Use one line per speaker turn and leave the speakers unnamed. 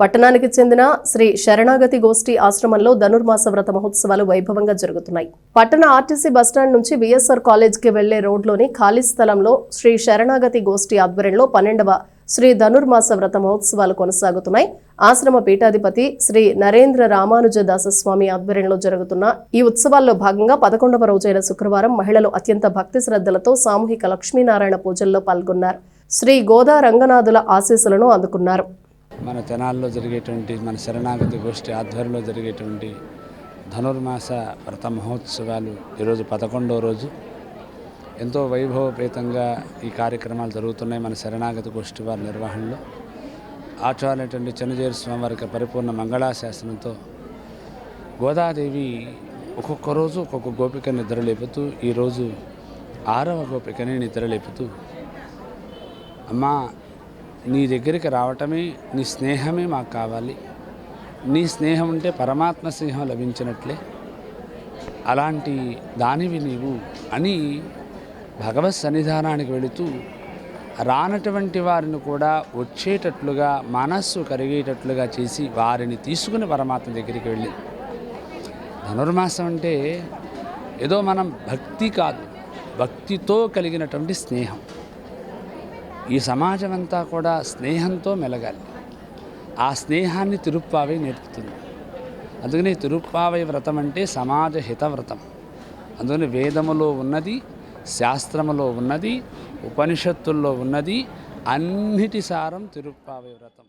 పట్టణానికి చెందిన శ్రీ శరణాగతి గోష్ఠి ఆశ్రమంలో ధనుర్మాస వ్రత మహోత్సవాలు వైభవంగా జరుగుతున్నాయి. పట్టణ ఆర్టీసీ బస్టాండ్ నుంచి విఎస్ఆర్ కాలేజ్కి వెళ్ళే రోడ్లోని ఖాళీ స్థలంలో శ్రీ శరణాగతి గోష్ఠి ఆధ్వర్యంలో పన్నెండవ శ్రీ ధనుర్మాస వ్రత మహోత్సవాలు కొనసాగుతున్నాయి. ఆశ్రమ పీఠాధిపతి శ్రీ నరేంద్ర రామానుజదాస స్వామి ఆధ్వర్యంలో జరుగుతున్న ఈ ఉత్సవాల్లో భాగంగా పదకొండవ రోజైన శుక్రవారం మహిళలు అత్యంత భక్తి శ్రద్ధలతో సామూహిక లక్ష్మీనారాయణ పూజల్లో పాల్గొన్నారు. శ్రీ గోదా రంగనాథుల ఆశీస్సులను అందుకున్నారు.
మన తెనాల్లో జరిగేటువంటి మన శరణాగతి గోష్ఠి ఆధ్వర్యంలో జరిగేటువంటి ధనుర్మాస వ్రత మహోత్సవాలు ఈరోజు పదకొండవ రోజు. ఎంతో వైభవపేతంగా ఈ కార్యక్రమాలు జరుగుతున్నాయి మన శరణాగతి గోష్ఠి వారి నిర్వహణలో. ఆచార్యటువంటి చెన్నజేరు స్వామి వారికి పరిపూర్ణ మంగళాశాసనంతో గోదాదేవి ఒక్కొక్క రోజు ఒక్కొక్క గోపిక నిద్రలేపుతూ ఈరోజు ఆరవ గోపికని నిద్రలేపుతూ అమ్మా నీ దగ్గరికి రావటమే నీ స్నేహమే మాకు కావాలి. నీ స్నేహం ఉంటే పరమాత్మ స్నేహం లభించినట్లే. అలాంటి దానివి నీవు అని భగవత్ సన్నిధానానికి వెళుతూ రానటువంటి వారిని కూడా వచ్చేటట్లుగా మనస్సు కరిగేటట్లుగా చేసి వారిని తీసుకుని పరమాత్మ దగ్గరికి వెళ్ళి. ధనుర్మాసం అంటే ఏదో మనం భక్తి కాదు భక్తితో కలిగినటువంటి స్నేహం. ఈ సమాజం అంతా కూడా స్నేహంతో మెలగాలి. ఆ స్నేహాన్ని తిరుప్పావై నేర్పుతుంది. అందుకని తిరుప్పావై వ్రతం అంటే సమాజ హిత వ్రతం. అందుకని వేదములో ఉన్నది శాస్త్రములో ఉన్నది ఉపనిషత్తుల్లో ఉన్నది అన్నిటి సారం తిరుప్పావై వ్రతం.